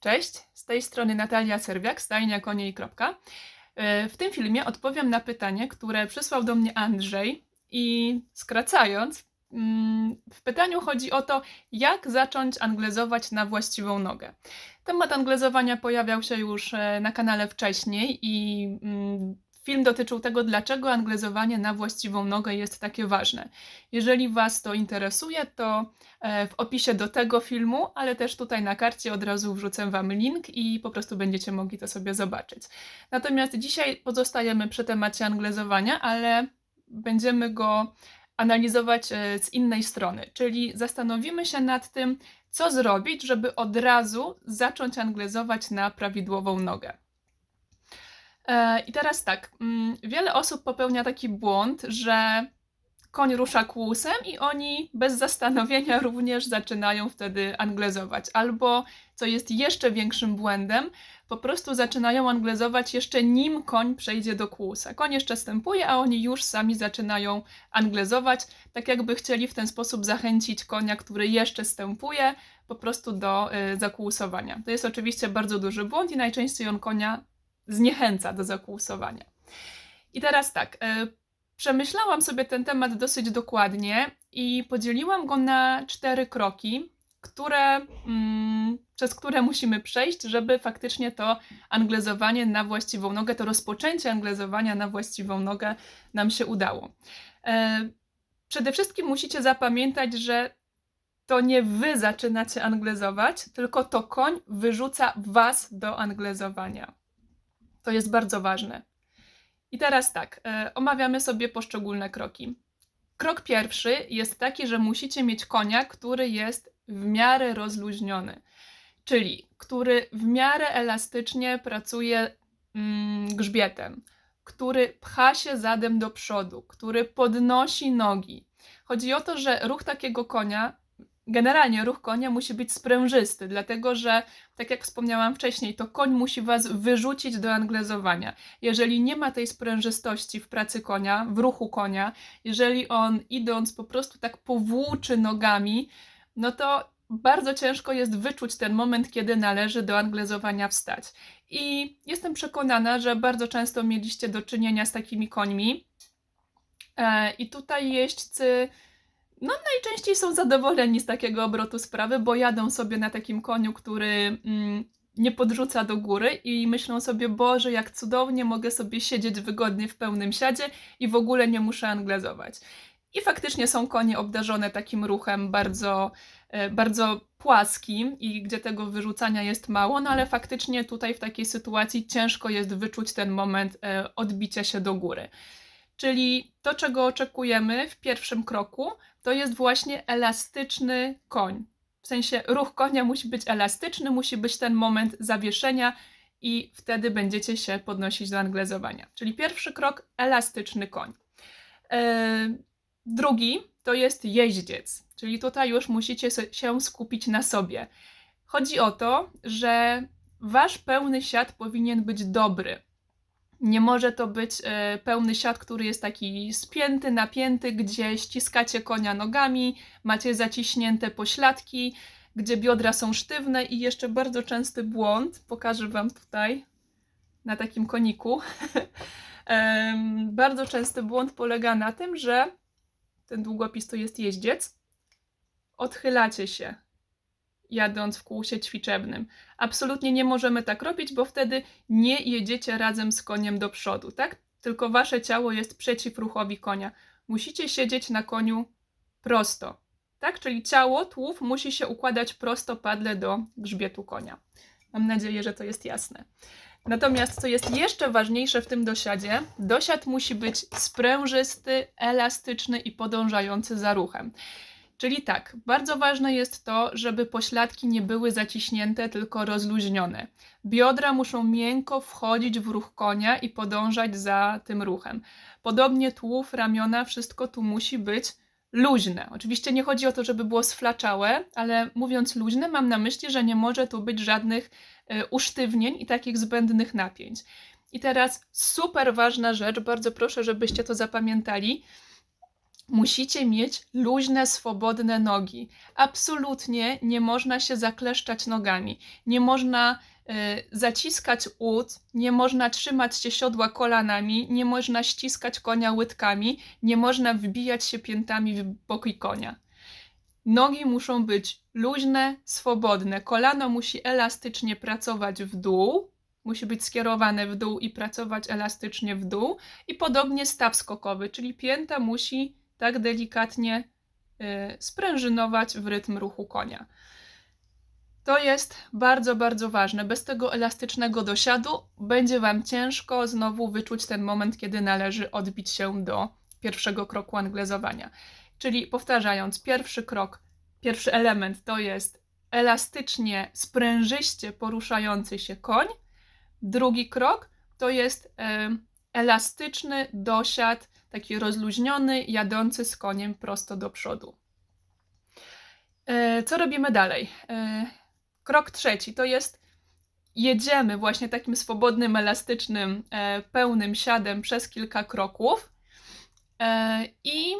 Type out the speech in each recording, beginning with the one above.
Cześć, z tej strony Natalia Serwiak, stajnia konie i kropka. E, W tym filmie odpowiem na pytanie, które przysłał do mnie Andrzej i skracając, mm, w pytaniu chodzi o to, jak zacząć anglezować na właściwą nogę. Temat anglezowania pojawiał się już e, na kanale wcześniej i mm, film dotyczył tego, dlaczego anglezowanie na właściwą nogę jest takie ważne. Jeżeli Was to interesuje, to e, w opisie do tego filmu, ale też tutaj na karcie od razu wrzucę Wam link i po prostu będziecie mogli to sobie zobaczyć. Natomiast dzisiaj pozostajemy przy temacie anglezowania, ale będziemy go analizować e, z innej strony, czyli zastanowimy się nad tym, co zrobić, żeby od razu zacząć anglezować na prawidłową nogę. E, I teraz tak, mm, wiele osób popełnia taki błąd, że koń rusza kłusem i oni bez zastanowienia również zaczynają wtedy anglezować. Albo, co jest jeszcze większym błędem, po prostu zaczynają anglezować jeszcze nim koń przejdzie do kłusa. Koń jeszcze stępuje, a oni już sami zaczynają anglezować, tak jakby chcieli w ten sposób zachęcić konia, który jeszcze stępuje, po prostu do y, zakłusowania. To jest oczywiście bardzo duży błąd i najczęściej on konia zniechęca do zakłusowania. I teraz tak, y, Przemyślałam sobie ten temat dosyć dokładnie i podzieliłam go na cztery kroki, które, mm, przez które musimy przejść, żeby faktycznie to anglezowanie na właściwą nogę, to rozpoczęcie anglezowania na właściwą nogę nam się udało. E, przede wszystkim musicie zapamiętać, że to nie wy zaczynacie anglezować, tylko to koń wyrzuca was do anglezowania. To jest bardzo ważne. I teraz tak, e, omawiamy sobie poszczególne kroki. Krok pierwszy jest taki, że musicie mieć konia, który jest w miarę rozluźniony, czyli który w miarę elastycznie pracuje mm, grzbietem, który pcha się zadem do przodu, który podnosi nogi. Chodzi o to, że ruch takiego konia generalnie ruch konia musi być sprężysty, dlatego że, tak jak wspomniałam wcześniej, to koń musi was wyrzucić do anglezowania. Jeżeli nie ma tej sprężystości w pracy konia, w ruchu konia, jeżeli on idąc po prostu tak powłóczy nogami, no to bardzo ciężko jest wyczuć ten moment, kiedy należy do anglezowania wstać. I jestem przekonana, że bardzo często mieliście do czynienia z takimi końmi. E, I tutaj jeźdźcy no najczęściej są zadowoleni z takiego obrotu sprawy, bo jadą sobie na takim koniu, który mm, nie podrzuca do góry i myślą sobie, Boże, jak cudownie mogę sobie siedzieć wygodnie w pełnym siadzie i w ogóle nie muszę anglezować. I faktycznie są konie obdarzone takim ruchem bardzo, e, bardzo płaskim i gdzie tego wyrzucania jest mało, no ale faktycznie tutaj w takiej sytuacji ciężko jest wyczuć ten moment e, odbicia się do góry. Czyli to, czego oczekujemy w pierwszym kroku, to jest właśnie elastyczny koń. W sensie ruch konia musi być elastyczny, musi być ten moment zawieszenia i wtedy będziecie się podnosić do anglezowania. Czyli pierwszy krok elastyczny koń. Yy, drugi to jest jeździec, czyli tutaj już musicie się skupić na sobie. Chodzi o to, że wasz pełny siad powinien być dobry. Nie może to być e, pełny siat, który jest taki spięty, napięty, gdzie ściskacie konia nogami, macie zaciśnięte pośladki, gdzie biodra są sztywne i jeszcze bardzo częsty błąd, pokażę Wam tutaj na takim koniku. bardzo częsty błąd polega na tym, że ten długopis to jest jeździec, odchylacie się, jadąc w kółsie ćwiczebnym. Absolutnie nie możemy tak robić, bo wtedy nie jedziecie razem z koniem do przodu, tak? Tylko wasze ciało jest przeciw ruchowi konia. Musicie siedzieć na koniu prosto, tak? Czyli ciało, tłów musi się układać prosto padle do grzbietu konia. Mam nadzieję, że to jest jasne. Natomiast co jest jeszcze ważniejsze w tym dosiadzie, dosiad musi być sprężysty, elastyczny i podążający za ruchem. Czyli tak, bardzo ważne jest to, żeby pośladki nie były zaciśnięte, tylko rozluźnione. Biodra muszą miękko wchodzić w ruch konia i podążać za tym ruchem. Podobnie tułów, ramiona, wszystko tu musi być luźne. Oczywiście nie chodzi o to, żeby było sflaczałe, ale mówiąc luźne, mam na myśli, że nie może tu być żadnych y, usztywnień i takich zbędnych napięć. I teraz super ważna rzecz, bardzo proszę, żebyście to zapamiętali musicie mieć luźne, swobodne nogi. Absolutnie nie można się zakleszczać nogami. Nie można y, zaciskać ud, nie można trzymać się siodła kolanami, nie można ściskać konia łydkami, nie można wbijać się piętami w boki konia. Nogi muszą być luźne, swobodne. Kolano musi elastycznie pracować w dół, musi być skierowane w dół i pracować elastycznie w dół. I podobnie staw skokowy, czyli pięta musi tak delikatnie y, sprężynować w rytm ruchu konia. To jest bardzo, bardzo ważne. Bez tego elastycznego dosiadu będzie Wam ciężko znowu wyczuć ten moment, kiedy należy odbić się do pierwszego kroku anglezowania. Czyli powtarzając, pierwszy krok, pierwszy element to jest elastycznie, sprężyście poruszający się koń. Drugi krok to jest e, elastyczny dosiad, taki rozluźniony, jadący z koniem prosto do przodu. E, co robimy dalej? E, krok trzeci to jest jedziemy właśnie takim swobodnym, elastycznym, e, pełnym siadem przez kilka kroków i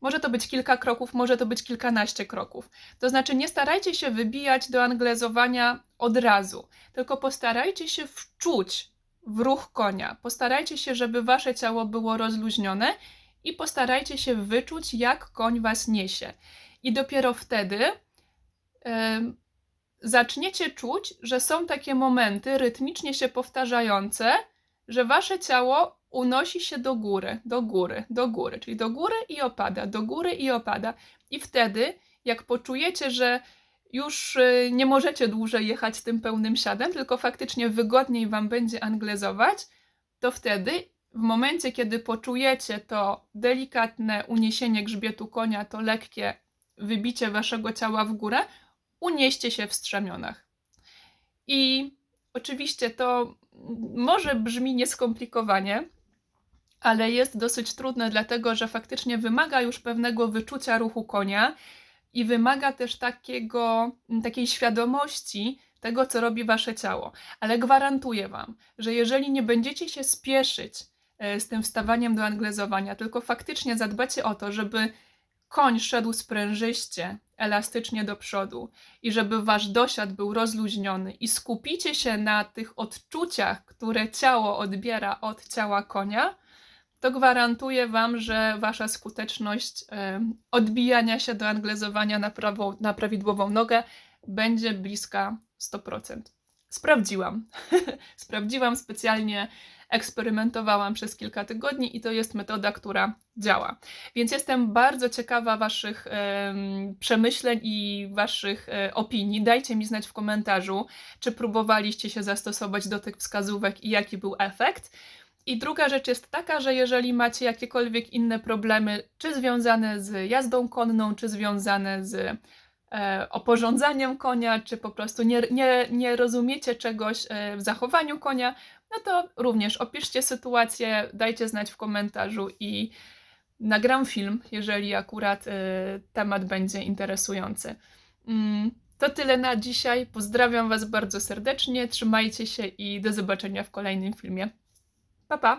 może to być kilka kroków, może to być kilkanaście kroków. To znaczy, nie starajcie się wybijać do anglezowania od razu, tylko postarajcie się wczuć w ruch konia. Postarajcie się, żeby wasze ciało było rozluźnione i postarajcie się wyczuć, jak koń was niesie. I dopiero wtedy yy, zaczniecie czuć, że są takie momenty rytmicznie się powtarzające, że wasze ciało unosi się do góry, do góry, do góry, czyli do góry i opada, do góry i opada. I wtedy, jak poczujecie, że już y, nie możecie dłużej jechać tym pełnym siadem, tylko faktycznie wygodniej wam będzie anglezować, to wtedy, w momencie, kiedy poczujecie to delikatne uniesienie grzbietu konia, to lekkie wybicie waszego ciała w górę, unieście się w strzemionach. I oczywiście to może brzmi nieskomplikowanie, ale jest dosyć trudne, dlatego że faktycznie wymaga już pewnego wyczucia ruchu konia i wymaga też takiego, takiej świadomości tego, co robi wasze ciało. Ale gwarantuję wam, że jeżeli nie będziecie się spieszyć e, z tym wstawaniem do anglezowania, tylko faktycznie zadbacie o to, żeby koń szedł sprężyście, elastycznie do przodu i żeby wasz dosiad był rozluźniony i skupicie się na tych odczuciach, które ciało odbiera od ciała konia, to gwarantuję Wam, że Wasza skuteczność odbijania się do anglezowania na, prawo, na prawidłową nogę będzie bliska 100%. Sprawdziłam. Sprawdziłam specjalnie, eksperymentowałam przez kilka tygodni i to jest metoda, która działa. Więc jestem bardzo ciekawa Waszych przemyśleń i Waszych e, opinii. Dajcie mi znać w komentarzu, czy próbowaliście się zastosować do tych wskazówek i jaki był efekt. I druga rzecz jest taka, że jeżeli macie jakiekolwiek inne problemy, czy związane z jazdą konną, czy związane z e, oporządzaniem konia, czy po prostu nie, nie, nie rozumiecie czegoś e, w zachowaniu konia, no to również opiszcie sytuację, dajcie znać w komentarzu i nagram film, jeżeli akurat e, temat będzie interesujący. Mm, to tyle na dzisiaj. Pozdrawiam Was bardzo serdecznie, trzymajcie się i do zobaczenia w kolejnym filmie. Pa, pa!